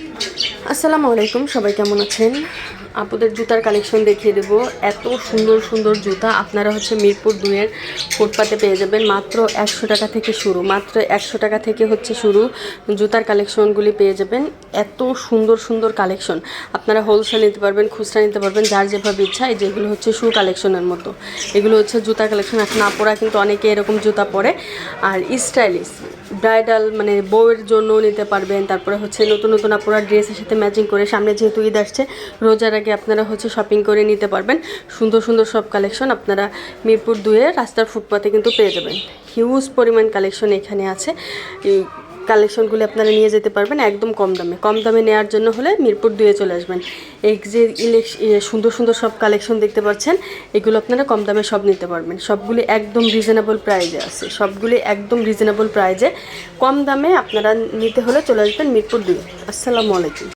Thank you. আসসালামু আলাইকুম, সবাই কেমন আছেন? আপুদের জুতার কালেকশন দেখিয়ে দেবো। এত সুন্দর সুন্দর জুতা। আপনারা হচ্ছে মিরপুর দুয়ের ফুটপাতে পেয়ে যাবেন। মাত্র একশো টাকা থেকে শুরু, মাত্র একশো টাকা থেকে হচ্ছে শুরু জুতার কালেকশনগুলি পেয়ে যাবেন। এত সুন্দর সুন্দর কালেকশন আপনারা হোলসেল নিতে পারবেন, খুচরা নিতে পারবেন, যার যেভাবে ইচ্ছা যেগুলো হচ্ছে শু কালেকশনের মতো। এগুলো হচ্ছে জুতার কালেকশন এখন আপুরা কিন্তু অনেকে এরকম জুতা পরে। আর স্টাইলিশ ব্রাইডাল মানে বউয়ের জন্য নিতে পারবেন। তারপরে হচ্ছে নতুন নতুন আপুরা ড্রেসের সাথে ম্যাচিং করে সামনে যেহেতু ঈদ আসছে, রোজার আগে আপনারা হচ্ছে শপিং করে নিতে পারবেন। সুন্দর সুন্দর সব কালেকশন আপনারা মিরপুর দুয়ে রাস্তার ফুটপাতে কিন্তু পেয়ে যাবেন। হিউজ পরিমাণ কালেকশন এখানে আছে। কালেকশনগুলি আপনারা নিয়ে যেতে পারবেন একদম কম দামে। কম দামে নেওয়ার জন্য হলে মিরপুর দুয়ে চলে আসবেন। এই যে সুন্দর সুন্দর সব কালেকশন দেখতে পাচ্ছেন, এগুলো আপনারা কম দামে সব নিতে পারবেন। সবগুলি একদম রিজনেবল প্রাইজে আছে। সবগুলি একদম রিজনেবল প্রাইজে কম দামে আপনারা নিতে হলে চলে আসবেন মিরপুর দুয়ে। আসসালামু আলাইকুম।